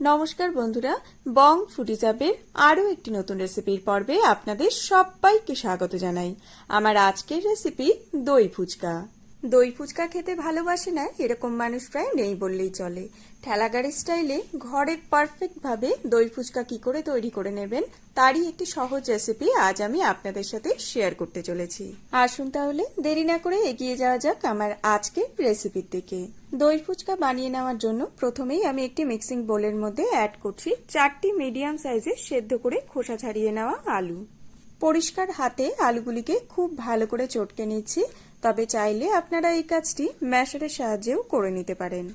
নমস্কার বন্ধুরা, বং ফুটি চাপের আরও একটি নতুন রেসিপির পর্বে আপনাদের সবাইকে স্বাগত জানাই। আমার আজকের রেসিপি দই ফুচকা। দই ফুচকা খেতে ভালোবাসে না, এরকম মানুষ প্রায় নেই বললেই চলে। ঠেলাগাড়ি স্টাইলে ঘরে পারফেক্টভাবে দই ফুচকা কি করে তৈরি করে নেবেন, তারই একটি সহজ রেসিপি আজ আমি আপনাদের সাথে শেয়ার করতে চলেছি। আসুন তাহলে, দেরি না করে এগিয়ে যাওয়া যাক আমার আজকের রেসিপির দিকে। দই ফুচকা বানিয়ে নেওয়ার জন্য প্রথমেই আমি একটি মিক্সিং বোলের মধ্যে অ্যাড করছি চারটি মিডিয়াম সাইজের সেদ্ধ করে খোসা ছাড়িয়ে নেওয়া আলু। পরিষ্কার হাতে আলুগুলিকে খুব ভালো করে চটকে নিচ্ছি। তবে চাইলে আপনারা এই কাজটি ম্যাশারের সাহায্যেও করে নিতে পারেন।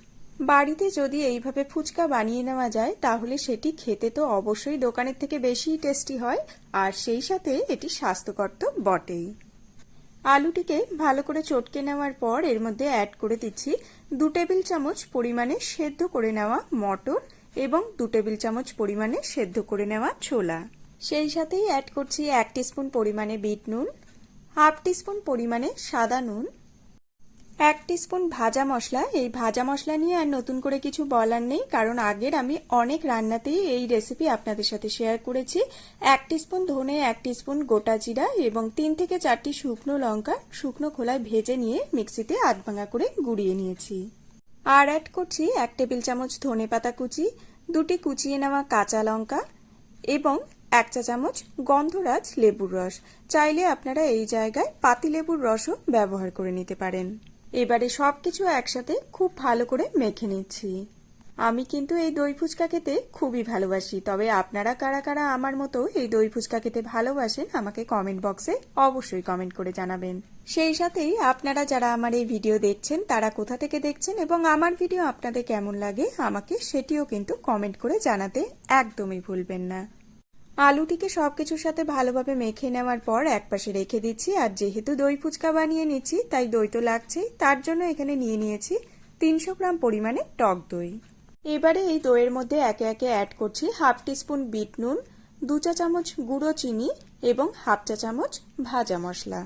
বাড়িতে যদি এইভাবে ফুচকা বানিয়ে নেওয়া যায়, তাহলে সেটি খেতে তো অবশ্যই দোকানের থেকে বেশি টেস্টি হয়, আর সেই সাথে এটি স্বাস্থ্যকর তো বটেই। আলুটিকে ভালো করে চটকে নেওয়ার পর এর মধ্যে অ্যাড করে দিচ্ছি দু টেবিল চামচ পরিমাণে সেদ্ধ করে নেওয়া মটর এবং দু টেবিল চামচ পরিমাণে সেদ্ধ করে নেওয়া ছোলা। সেই সাথেই অ্যাড করছি এক স্পুন পরিমাণে বিট নুন হাফ টিস্পুন পরিমাণে সাদা নুন, এক টিস্পুন ভাজা মশলা। এই ভাজা মশলা নিয়ে আর নতুন করে কিছু বলার নেই, কারণ আগের আমি অনেক রান্নাতেই এই রেসিপি আপনাদের সাথে শেয়ার করেছি। এক টিস্পুন ধনে, এক টিস্পুন গোটা জিরা এবং তিন থেকে চারটি শুকনো লঙ্কা শুকনো খোলায় ভেজে নিয়ে মিক্সিতে আধ ভাঙা করে গুঁড়িয়ে নিয়েছি। আর অ্যাড করছি এক টেবিল চামচ ধনে পাতা কুচি, দুটি কুচিয়ে নেওয়া কাঁচা লঙ্কা এবং এক চা চামচ গন্ধরাজ লেবুর রস। চাইলে আপনারা এই জায়গায় পাতি লেবুর রসও ব্যবহার করে নিতে পারেন। এবারে সবকিছু একসাথে খুব ভালো করে মেখে নিচ্ছি। আমি কিন্তু এই দই ফুচকা খেতে খুবই ভালোবাসি, তবে আপনারা কারা কারা আমার মতো এই দই ফুচকা খেতে ভালোবাসেন আমাকে কমেন্ট বক্সে অবশ্যই কমেন্ট করে জানাবেন। সেই সাথেই আপনারা যারা আমার এই ভিডিও দেখছেন, তারা কোথা থেকে দেখছেন এবং আমার ভিডিও আপনাদের কেমন লাগে আমাকে সেটিও কিন্তু কমেন্ট করে জানাতে একদমই ভুলবেন না। আলুটিকে সবকিছুর সাথে ভালোভাবে মেখে নেওয়ার পর একপাশে রেখে দিচ্ছি, আর যেহেতু দই ফুচকা বানিয়ে নিচ্ছি, তাই দই তো লাগছেই তার জন্য এখানে নিয়ে নিয়েছি তিনশো গ্রাম পরিমাণে টক দই। এবারে এই দইয়ের মধ্যে একে একে অ্যাড করছি হাফ টিস্পুন বিট নুন, দু চা চামচ গুঁড়ো চিনি এবং হাফ চা চামচ ভাজা মশলা।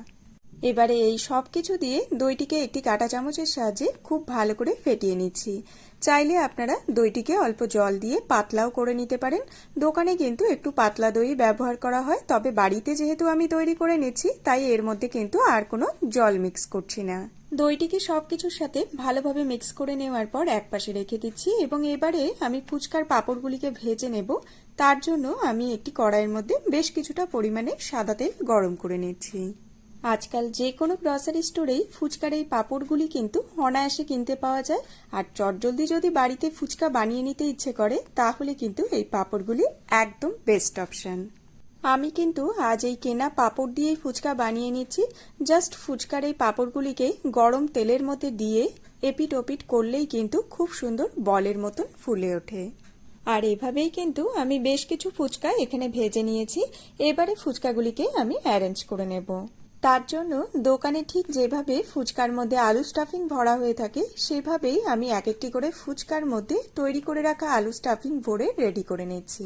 এবারে এই সব কিছু দিয়ে দইটিকে একটি কাঁটা চামচের সাহায্যে খুব ভালো করে ফেটিয়ে নিচ্ছি। চাইলে আপনারা দইটিকে অল্প জল দিয়ে পাতলাও করে নিতে পারেন। দোকানে কিন্তু একটু পাতলা দই ব্যবহার করা হয়, তবে বাড়িতে যেহেতু আমি তৈরি করে নিচ্ছি, তাই এর মধ্যে কিন্তু আর কোনো জল মিক্স করছি না। দইটিকে সব কিছুর সাথে ভালোভাবে মিক্স করে নেওয়ার পর একপাশে রেখে দিচ্ছি এবং এবারে আমি ফুচকার পাঁপড়গুলিকে ভেজে নেব। তার জন্য আমি একটি কড়াইয়ের মধ্যে বেশ কিছুটা পরিমাণে সাদা তেল গরম করে নিচ্ছি। আজকাল যে কোনো গ্রসারি স্টোরেই ফুচকার এই পাঁপড়গুলি কিন্তু অনায়াসে কিনতে পাওয়া যায়। আর চটজলদি যদি বাড়িতে ফুচকা বানিয়ে নিতে ইচ্ছে করে, তাহলে কিন্তু এই পাঁপড়গুলি একদম বেস্ট অপশন আমি কিন্তু আজ এই কেনা পাঁপড় দিয়েই ফুচকা বানিয়ে নিচ্ছি। জাস্ট ফুচকার এই পাঁপড়গুলিকে গরম তেলের মধ্যে দিয়ে এপিট ওপিট করলেই কিন্তু খুব সুন্দর বলের মতন ফুলে ওঠে। আর এভাবেই কিন্তু আমি বেশ কিছু ফুচকা এখানে ভেজে নিয়েছি। এবারে ফুচকাগুলিকে আমি অ্যারেঞ্জ করে নেব। তার জন্য দোকানে ঠিক যেভাবে ফুচকার মধ্যে আলু স্টাফিং ভরা হয়ে থাকে, সেভাবেই আমি এক একটি করে ফুচকার মধ্যে তৈরি করে রাখা আলু স্টাফিং ভরে রেডি করে নিচ্ছি।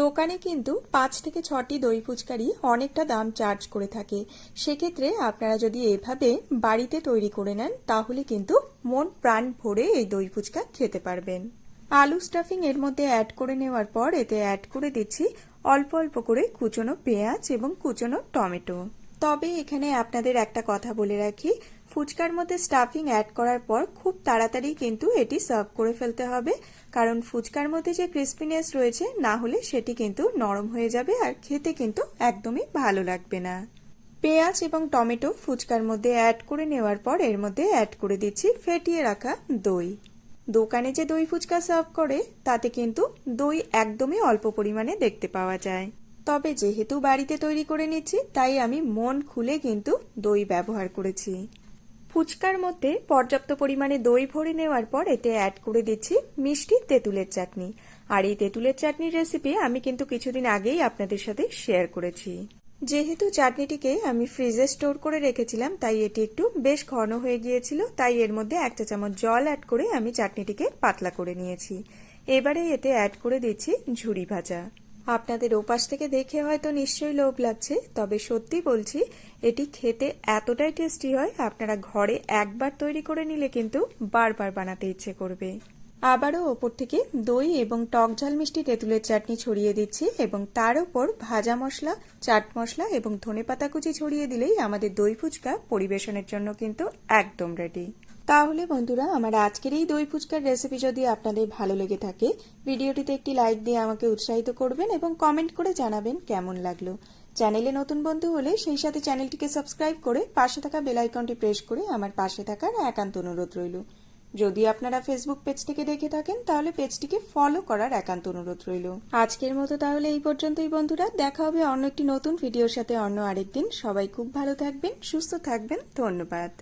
দোকানে কিন্তু পাঁচ থেকে ছটি দই ফুচকারই অনেকটা দাম চার্জ করে থাকে। সেক্ষেত্রে আপনারা যদি এভাবে বাড়িতে তৈরি করে নেন, তাহলে কিন্তু মন প্রাণ ভরে এই দই ফুচকা খেতে পারবেন। আলু স্টাফিং এর মধ্যে অ্যাড করে নেওয়ার পর এতে অ্যাড করে দিচ্ছি অল্প অল্প করে কুচনো পেঁয়াজ এবং কুচনো টমেটো। তবে এখানে আপনাদের একটা কথা বলে রাখি। ফুচকার মধ্যে স্টাফিং অ্যাড করার পর খুব তাড়াতাড়ি কিন্তু এটি সার্ভ করে ফেলতে হবে। কারণ ফুচকার মধ্যে যে ক্রিস্পিনেস রয়েছে, না হলে সেটি কিন্তু নরম হয়ে যাবে আর খেতে কিন্তু একদমই ভালো লাগবে না। পেঁয়াজ এবং টমেটো ফুচকার মধ্যে অ্যাড করে নেওয়ার পর এর মধ্যে অ্যাড করে দিচ্ছি ফেটিয়ে রাখা দই। দোকানে যে দই ফুচকা সার্ভ করে, তাতে কিন্তু দই একদমই অল্প পরিমাণে দেখতে পাওয়া যায়। তবে যেহেতু বাড়িতে তৈরি করে নিচ্ছি, তাই আমি মন খুলে কিন্তু দই ব্যবহার করেছি। ফুচকার মধ্যে পর্যাপ্ত পরিমাণে দই ভরে নেওয়ার পর এতে অ্যাড করে দিচ্ছি মিষ্টি তেঁতুলের চাটনি। আর এই তেঁতুলের চাটনির রেসিপি আমি কিন্তু কিছুদিন আগেই আপনাদের সাথে শেয়ার করেছি। যেহেতু চাটনিটিকে আমি ফ্রিজে স্টোর করে রেখেছিলাম, তাই এটি একটু বেশ ঘন হয়ে গিয়েছিল, তাই এর মধ্যে এক চা চামচ জল অ্যাড করে আমি চাটনিটিকে পাতলা করে নিয়েছি। এবারে এতে অ্যাড করে দিচ্ছি ঝুড়ি ভাজা। আপনাদের ওপাশ থেকে দেখে হয়তো নিশ্চয়ই লোভ লাগছে, তবে সত্যি বলছি, এটি খেতে এতটাই টেস্টি হয়, আপনারা ঘরে একবার তৈরি করে নিলে কিন্তু বারবার বানাতে ইচ্ছে করবে। আবারও ওপর থেকে দই এবং টক ঝাল মিষ্টি তেঁতুলের চাটনি ছড়িয়ে দিচ্ছি এবং তার উপর ভাজা মশলা, চাট মশলা এবং ধনেপাতা কুচি ছড়িয়ে দিলেই আমাদের দই ফুচকা পরিবেশনের জন্য কিন্তু একদম রেডি তাহলে বন্ধুরা, আমার আজকের এই দই ফুচকার রেসিপি যদি আপনাদের ভালো লেগে থাকে, ভিডিওটিতে একটি লাইক দিয়ে আমাকে উৎসাহিত করবেন এবং কমেন্ট করে জানাবেন কেমন লাগল। চ্যানেলে নতুন বন্ধু হলে সেই সাথে চ্যানেলটিকে সাবস্ক্রাইব করে পাশে থাকা বেল আইকনটি প্রেস করে আমার পাশে থাকার একান্ত অনুরোধ রইল। যদি আপনারা ফেসবুক পেজ থেকে দেখে থাকেন, তাহলে পেজটিকে ফলো করার একান্ত অনুরোধ রইল। আজকের মতো তাহলে এই পর্যন্তই বন্ধুরা, দেখা হবে অন্য একটি নতুন ভিডিওর সাথে অন্য আরেকদিন। সবাই খুব ভালো থাকবেন, সুস্থ থাকবেন, ধন্যবাদ।